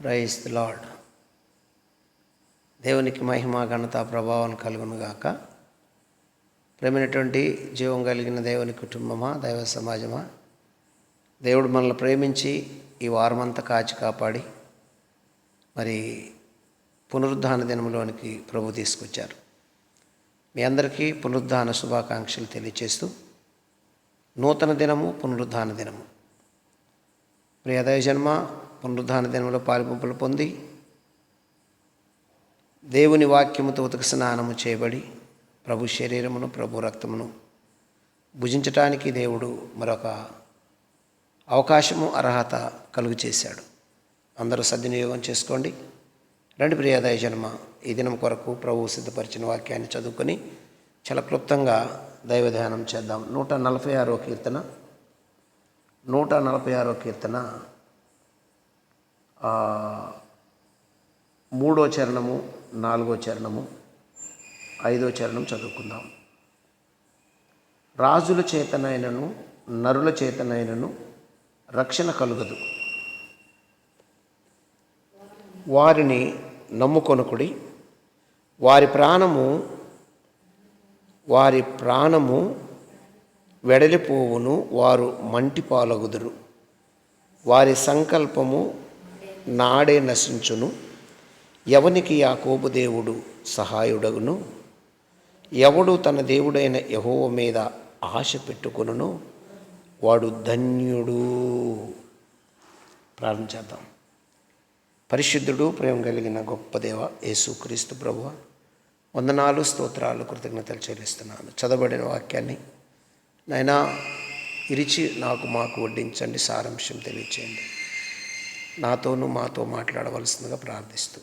Praise the lord దేవునికి మహిమ ఘనత ప్రభావం కలుగునుగాక ప్రేమైనటువంటి జీవం కలిగిన దేవుని కుటుంబమా దైవ సమాజమా దేవుడు మనల్ని ప్రేమించి ఈ వారమంతా కాచి కాపాడి మరి పునరుద్ధాన దినంలోనికి ప్రభు తీసుకొచ్చారు. మీ అందరికీ పునరుద్ధాన శుభాకాంక్షలు తెలియచేస్తూ నూతన దినము పునరుద్ధాన దినము. ప్రియదయ జన్మ పునరుద్ధాన దినంలో పాలిపంపులు పొంది దేవుని వాక్యముతో ఉతక స్నానము చేయబడి ప్రభు శరీరమును ప్రభు రక్తమును భుజించటానికి దేవుడు మరొక అవకాశము అర్హత కలుగు చేశాడు. అందరూ సద్వినియోగం చేసుకోండి. రెండు ప్రియదయ జన్మ ఈ దినం కొరకు ప్రభు సిద్ధపరిచిన వాక్యాన్ని చదువుకొని చాలా క్లుప్తంగా దైవ ధ్యానం చేద్దాం. నూట నలభై ఆరో కీర్తన. నూట నలభై ఆరో కీర్తన మూడో చరణము నాలుగో చరణము ఐదో చరణం చదువుకుందాం. రాజుల చేతనైనను నరుల చేతనైనను రక్షణ కలుగదు. వారిని నమ్ముకొనుకుడి వారి ప్రాణము వారి ప్రాణము వెడలిపోవును వారు మంటి పాలగుదురు వారి సంకల్పము నాడే నశించును. ఎవనికి యాకోబు దేవుడు సహాయుడగును? ఎవడు తన దేవుడైన యహోవ మీద ఆశ పెట్టుకును వాడు ధన్యుడు. ప్రారంభించేద్దాం పరిశుద్ధుడు ప్రేమ కలిగిన గొప్ప దేవ యేసుక్రీస్తు ప్రభు వందనాలు స్తోత్రాలు కృతజ్ఞతలు చెల్లిస్తున్నాను. చదవబడిన వాక్యాన్ని నైనా ఇరిచి నాకు మాకు వడ్డించండి సారాంశం తెలియచేయండి. నాతోనూ మాతో మాట్లాడవలసిందిగా ప్రార్థిస్తూ.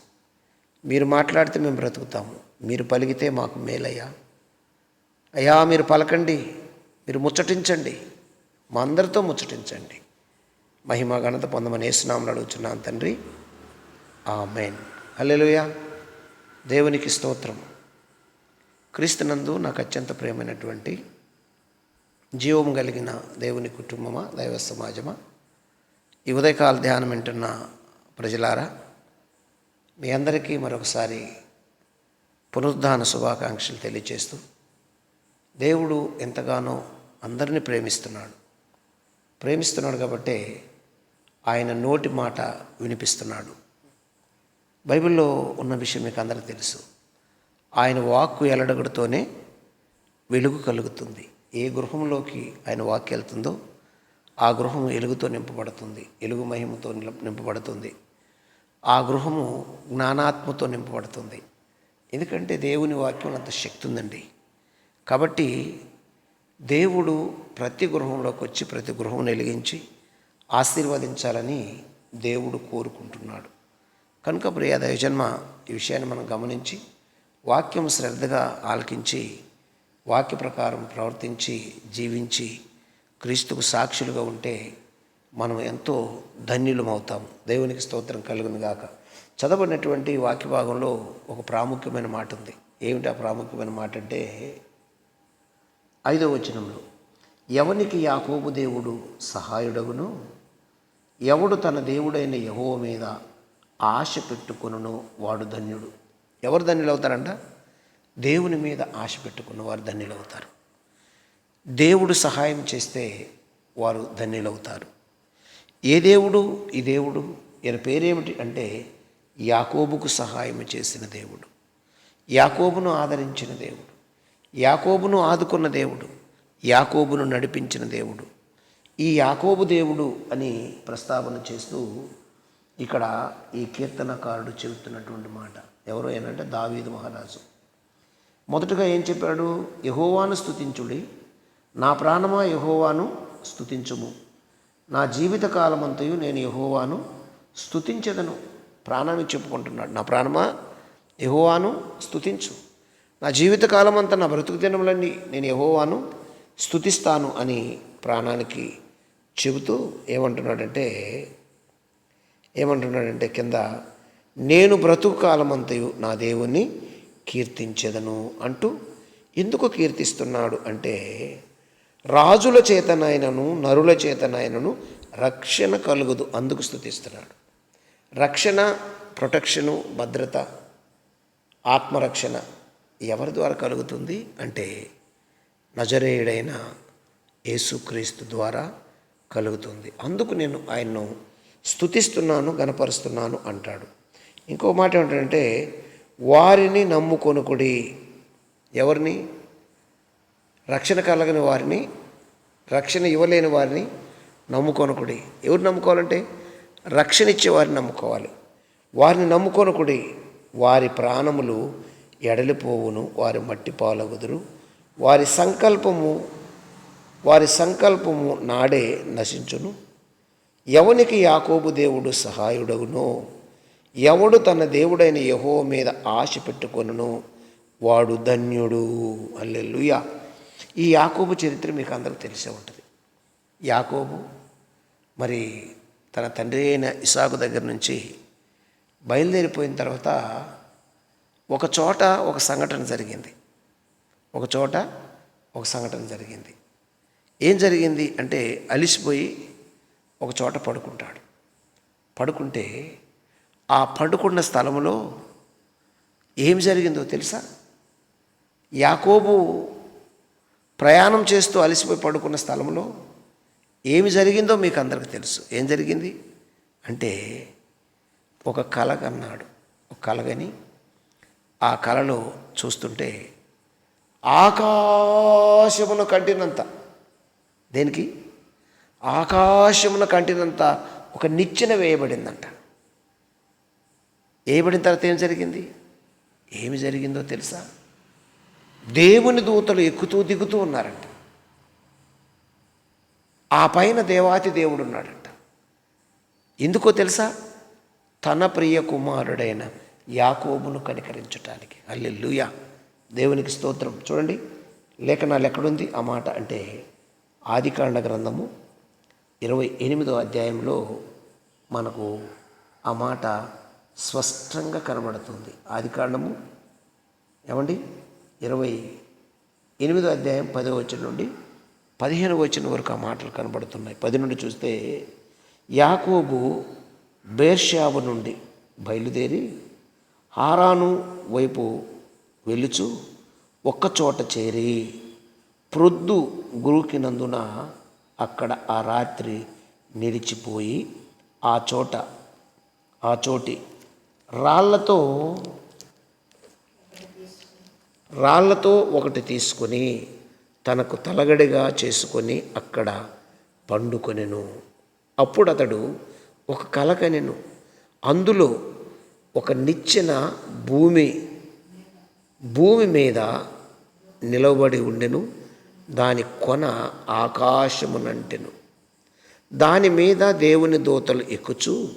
మీరు మాట్లాడితే మేము బ్రతుకుతాము. మీరు పలిగితే మాకు మేలయ్యా. అయ్యా మీరు పలకండి. మీరు ముచ్చటించండి. మా అందరితో ముచ్చటించండి. మహిమ ఘనత పొందమని వేసునామని అడుగుతున్నాను తండ్రి. మెయిన్ హల్లెలూయా. దేవునికి స్తోత్రం. క్రీస్తునందు నాకు అత్యంత ప్రియమైనటువంటి జీవం కలిగిన దేవుని కుటుంబమా దైవ సమాజమా? ఈ ఉదయకాల ధ్యానం వింటున్న ప్రజలారా మీ అందరికీ మరొకసారి పునరుద్ధాన శుభాకాంక్షలు తెలియచేస్తూ దేవుడు ఎంతగానో అందరినీ ప్రేమిస్తున్నాడు. ప్రేమిస్తున్నాడు కాబట్టే ఆయన నోటి మాట వినిపిస్తున్నాడు. బైబిల్లో ఉన్న విషయం మీకు అందరికీ తెలుసు. ఆయన వాక్కు ఎలడగడితోనే వెలుగు కలుగుతుంది. ఏ గృహంలోకి ఆయన వాక్కు వెళ్తుందో ఆ గృహం ఎలుగుతో నింపబడుతుంది. ఎలుగు మహిమతో నింపబడుతుంది. ఆ గృహము జ్ఞానాత్మతో నింపబడుతుంది. ఎందుకంటే దేవుని వాక్యం అంత శక్తి ఉందండి కాబట్టి దేవుడు ప్రతి గృహంలోకి వచ్చి ప్రతి గృహం వెలిగించి ఆశీర్వదించాలని దేవుడు కోరుకుంటున్నాడు. కనుక ప్రియ దయజన్మ ఈ విషయాన్ని మనం గమనించి వాక్యం శ్రద్ధగా ఆలకించి వాక్య ప్రకారం ప్రవర్తించి జీవించి క్రీస్తుకు సాక్షులుగా ఉంటే మనం ఎంతో ధన్యులమవుతాం. దేవునికి స్తోత్రం కలుగును గాక. చదవనటువంటి వాక్య భాగంలో ఒక ప్రాముఖ్యమైన మాట ఉంది. ఏమిటి ఆ ప్రాముఖ్యమైన మాట అంటే ఐదో వచనంలో ఎవనికి యాకోబు దేవుడు సహాయుడగును? ఎవడు తన దేవుడైన యహోవ మీద ఆశ పెట్టుకొనును వాడు ధన్యుడు. ఎవరు ధన్యులు అవుతారంట దేవుని మీద ఆశ పెట్టుకున్న వారు ధన్యులు అవుతారు దేవుడు సహాయం చేస్తే వారు ధన్యులవుతారు. ఏ దేవుడు? ఈ దేవుడు. ఈయన పేరేమిటి? అంటే యాకోబుకు సహాయం చేసిన దేవుడు. యాకోబును ఆదరించిన దేవుడు. యాకోబును ఆదుకున్న దేవుడు. యాకోబును నడిపించిన దేవుడు. ఈ యాకోబు దేవుడు అని ప్రస్తావన చేస్తూ ఇక్కడ ఈ కీర్తనకారుడు చెబుతున్నటువంటి మాట. ఎవరో? ఏనంటే దావీదు మహారాజు. మొదటగా ఏం చెప్పాడు? యహోవాను స్తుతించుడి. నా ప్రాణమా యహోవాను స్థుతించుము నా జీవిత కాలమంతయు నేను యహోవాను స్థుతించదను ప్రాణాన్ని చెప్పుకుంటున్నాడు. నా ప్రాణమా? యహోవాను స్తుతించు. నా జీవిత కాలమంతా నా బ్రతుకు దినములన్నీ నేను యహోవాను స్తుతిస్తాను అని ప్రాణానికి చెబుతూ ఏమంటున్నాడంటే ఏమంటున్నాడంటే కింద నేను బ్రతుకు కాలమంతయు నా దేవుణ్ణి కీర్తించెదను అంటూ ఎందుకు కీర్తిస్తున్నాడు అంటే రాజుల చేతనైనను నరుల చేతనైనను రక్షణ కలుగుదు అందుకు స్థుతిస్తున్నాడు రక్షణ ప్రొటెక్షను భద్రత ఆత్మరక్షణ ఎవరి ద్వారా కలుగుతుంది అంటే నజరేయుడైన యేసుక్రీస్తు ద్వారా కలుగుతుంది. అందుకు నేను ఆయన్ను స్థుతిస్తున్నాను గనపరుస్తున్నాను అంటాడు. ఇంకో మాట ఏంటంటే వారిని నమ్ముకొనుకుడి. ఎవరిని? రక్షణ కలగని వారిని రక్షణ ఇవ్వలేని వారిని నమ్ముకొనకుడి. ఎవరు నమ్ముకోవాలంటే? రక్షణ ఇచ్చే వారిని నమ్ముకోవాలి. వారిని నమ్ముకొనకుడి. వారి ప్రాణములు ఎడలిపోవును వారి మట్టి పాలగుదురు. వారి సంకల్పము వారి సంకల్పము నాడే నశించును. ఎవనికి యాకోబు దేవుడు సహాయుడగునో? ఎవడు తన దేవుడైన యహో మీద ఆశ పెట్టుకొనునో? వాడు ధన్యుడు. అల్లెల్లుయా ఈ యాకోబు చరిత్ర మీకు అందరికీ తెలిసే ఉంటుంది. యాకోబు మరి తన తండ్రి అయిన ఇసాకు దగ్గర నుంచి బయలుదేరిపోయిన తర్వాత ఒక చోట ఒక సంఘటన జరిగింది. ఒక చోట ఒక సంఘటన జరిగింది. ఏం జరిగింది అంటే అలిసిపోయి ఒక చోట పడుకుంటాడు. పడుకుంటే ఆ పండుకున్న స్థలంలో ఏం జరిగిందో తెలుసా? యాకోబు ప్రయాణం చేస్తూ అలసిపోయి పడుకున్న స్థలంలో ఏమి జరిగిందో మీకు అందరికీ తెలుసు. ఏం జరిగింది? అంటే ఒక కలగన్నాడు ఒక కలగని ఆ కళలో చూస్తుంటే ఆకాశమును కంటినంత. దేనికి? ఆకాశమున కంటినంత ఒక నిచ్చెన వేయబడిందంట. వేయబడిన తర్వాత ఏం జరిగింది? ఏమి జరిగిందో తెలుసా? దేవుని దూతలు ఎక్కుతూ దిగుతూ ఉన్నారంట. ఆ పైన దేవాతి దేవుడు ఉన్నాడంట. ఎందుకో తెలుసా? తన ప్రియ కుమారుడైన యాకోబును కనికరించటానికి. అల్లెల్లుయా దేవునికి స్తోత్రం. చూడండి లేఖనాలు ఎక్కడుంది? ఆ మాట అంటే ఆదికాండ గ్రంథము ఇరవై ఎనిమిదో అధ్యాయంలో మనకు ఆ మాట స్పష్టంగా కనబడుతుంది. ఆది కాండము ఏమండి? ఇరవై ఎనిమిదో అధ్యాయం పదో వచ్చిన నుండి పదిహేను వచ్చిన వరకు ఆ మాటలు కనబడుతున్నాయి. పది నుండి చూస్తే యాకోబు బేర్షాబు నుండి బయలుదేరి హారాను వైపు వెలుచు ఒక్కచోట చేరి ప్రొద్దు గురుకినందున అక్కడ ఆ రాత్రి నిలిచిపోయి ఆ చోట ఆ చోటి రాళ్ళతో రాళ్ళతో ఒకటి తీసుకొని తనకు తలగడిగా చేసుకొని అక్కడ పండుకొనెను. అప్పుడు అతడు ఒక కలకనెను అందులో ఒక నిచ్చెన భూమి భూమి మీద నిలవబడి ఉండెను. దాని కొన ఆకాశమునంటెను. దాని మీద దేవుని దూతలు ఎక్కుచు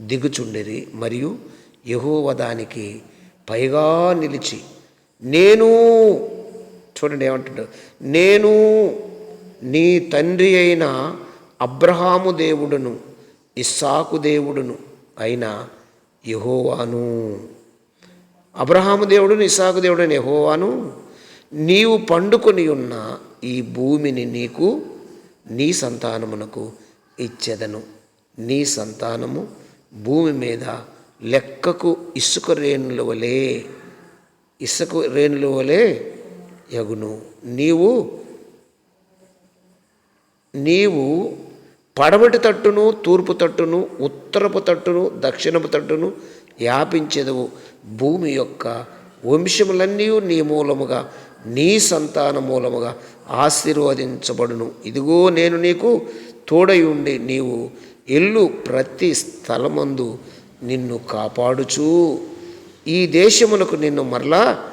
దిగుచుండేది మరియు యహోవ దానికి పైగా నిలిచి నేను చూడండి ఏమంటాడు నేను నీ తండ్రి అయిన అబ్రహాము దేవుడును ఇస్సాకు దేవుడును అయిన యహోవాను. అబ్రహాము దేవుడును ఇస్సాకు దేవుడు యహోవాను నీవు పండుకొని ఉన్న ఈ భూమిని నీకు నీ సంతానమునకు ఇచ్చెదను. నీ సంతానము భూమి మీద లెక్కకు ఇసుక రేణుల వలె ఇసుక రేణుల వలె యగును నీవు నీవు పడమటి తట్టును తూర్పు తట్టును ఉత్తరపు తట్టును దక్షిణపు తట్టును వ్యాపించెదవు భూమి యొక్క వంశములన్నీ నీ మూలముగా నీ సంతాన మూలముగా ఆశీర్వదించబడును. ఇదిగో నేను నీకు తోడై ఉండి నీవు ఇల్లు ప్రతి స్థలమందు నిన్ను కాపాడుచు. ఈ దేశమునకు నిన్ను మరలా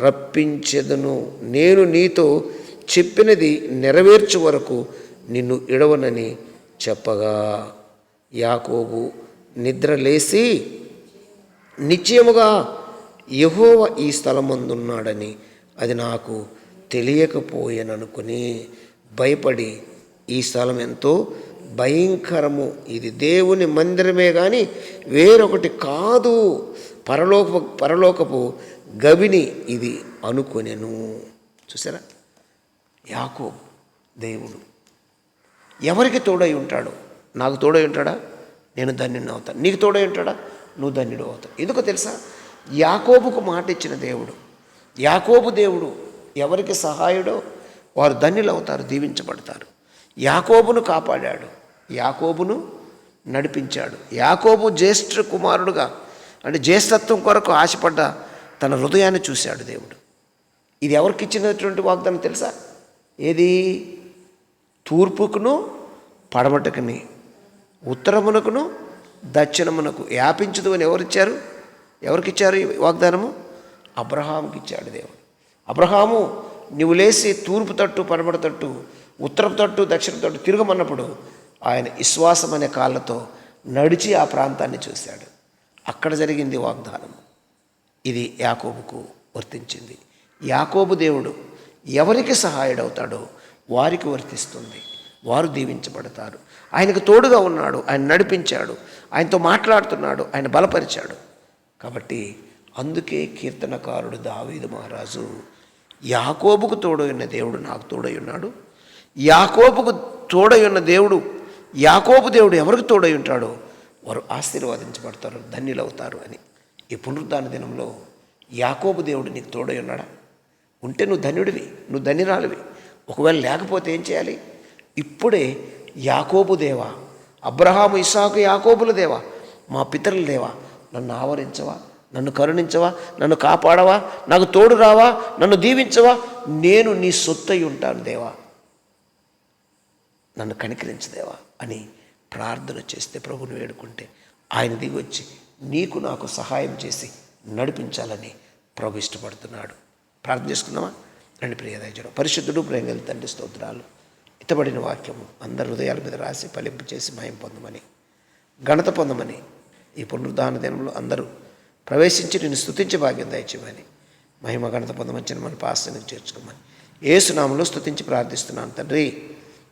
రప్పించెదను. నేను నీతో చెప్పినది నెరవేర్చు వరకు నిన్ను ఇడవనని చెప్పగా. యాకోబు నిద్ర లేచి నిశ్చయముగా యహోవ ఈ స్థలమందున్నాడని అది నాకు తెలియకపోయాననుకుని భయపడి ఈ స్థలం ఎంతో భయంకరము. ఇది దేవుని మందిరమే కానీ వేరొకటి కాదు. పరలోక పరలోకపు గవిని ఇది అనుకొనెను. చూసారా? యాకో దేవుడు. ఎవరికి తోడై ఉంటాడు? నాకు తోడై ఉంటాడా? నేను ధన్యుని అవుతాను. నీకు తోడై ఉంటాడా? నువ్వు ధన్యుడు అవుతావు. ఎందుకో తెలుసా? యాకోబుకు మాట ఇచ్చిన దేవుడు. యాకోబు దేవుడు ఎవరికి సహాయుడో వారు ధన్యులు అవుతారు దీవించబడతారు. యాకోబును కాపాడాడు. యాకోబును నడిపించాడు. యాకోబు జ్యేష్ఠ కుమారుడుగా అంటే జ్యేష్ఠత్వం కొరకు ఆశపడ్డ తన హృదయాన్ని చూశాడు దేవుడు. ఇది ఎవరికి ఇచ్చినటువంటి వాగ్దానం తెలుసా? ఏది? తూర్పుకును పడమటకుని ఉత్తరమునకును దక్షిణమునకు. యాపించదు అని ఎవరిచ్చారు? ఎవరికిచ్చారు ఈ వాగ్దానము? అబ్రహాముకి ఇచ్చాడు దేవుడు. అబ్రహాము నువ్వు లేచి తూర్పు తట్టు పడమట తట్టు ఉత్తరపు తట్టు దక్షిణ తట్టు తిరగమన్నప్పుడు ఆయన విశ్వాసం అనే కాళ్ళతో నడిచి ఆ ప్రాంతాన్ని చూశాడు. అక్కడ జరిగింది వాగ్దానం ఇది యాకోబుకు వర్తించింది. యాకోబు దేవుడు ఎవరికి సహాయుడవుతాడో వారికి వర్తిస్తుంది. వారు దీవించబడతారు. ఆయనకు తోడుగా ఉన్నాడు. ఆయన నడిపించాడు. ఆయనతో మాట్లాడుతున్నాడు. ఆయన బలపరిచాడు. కాబట్టి అందుకే కీర్తనకారుడు దావీదు మహారాజు యాకోబుకు తోడై ఉన్న దేవుడు నాకు తోడై ఉన్నాడు. యాకోబుకు తోడై ఉన్న దేవుడు యాకోబు దేవుడు ఎవరికి తోడై ఉంటాడో వారు ఆశీర్వదించబడతారు ధన్యులవుతారు అని. ఈ పునరుద్ధాన దినంలో యాకోబు దేవుడు నీకు తోడై ఉన్నాడా? ఉంటే నువ్వు ధన్యుడివి నువ్వు ధన్యురాలివి. ఒకవేళ లేకపోతే ఏం చేయాలి? ఇప్పుడే యాకోబు దేవా అబ్రహాము ఇసాకు యాకోబుల దేవా మా పితరుల దేవా నన్ను ఆవరించవా నన్ను కరుణించవా నన్ను కాపాడవా నాకు తోడు రావా నన్ను దీవించవా నేను నీ సొత్తై ఉంటాను దేవా. నన్ను కనికరించదేవా అని ప్రార్థన చేస్తే ప్రభుని వేడుకుంటే ఆయన దిగి వచ్చి నీకు నాకు సహాయం చేసి నడిపించాలని ప్రభు ఇష్టపడుతున్నాడు. ప్రార్థన చేసుకున్నామా రండి ప్రియదయచడం పరిశుద్ధుడు ప్రేంగల తండ్రి స్తోత్రాలు. ఇతబడిన వాక్యము అందరి హృదయాల మీద రాసి ఫలింపు చేసి మయం పొందమని ఘనత పొందమని ఈ పునరుద్ధాన దినంలో అందరూ ప్రవేశించి నేను స్థుతించే భాగ్యం దయచేయమని మహిమ ఘనత పొందమని మన పాస్టర్ని చేర్చుకోమని. ఏసునామంలో స్తుతించి ప్రార్థిస్తున్నాను తండ్రి.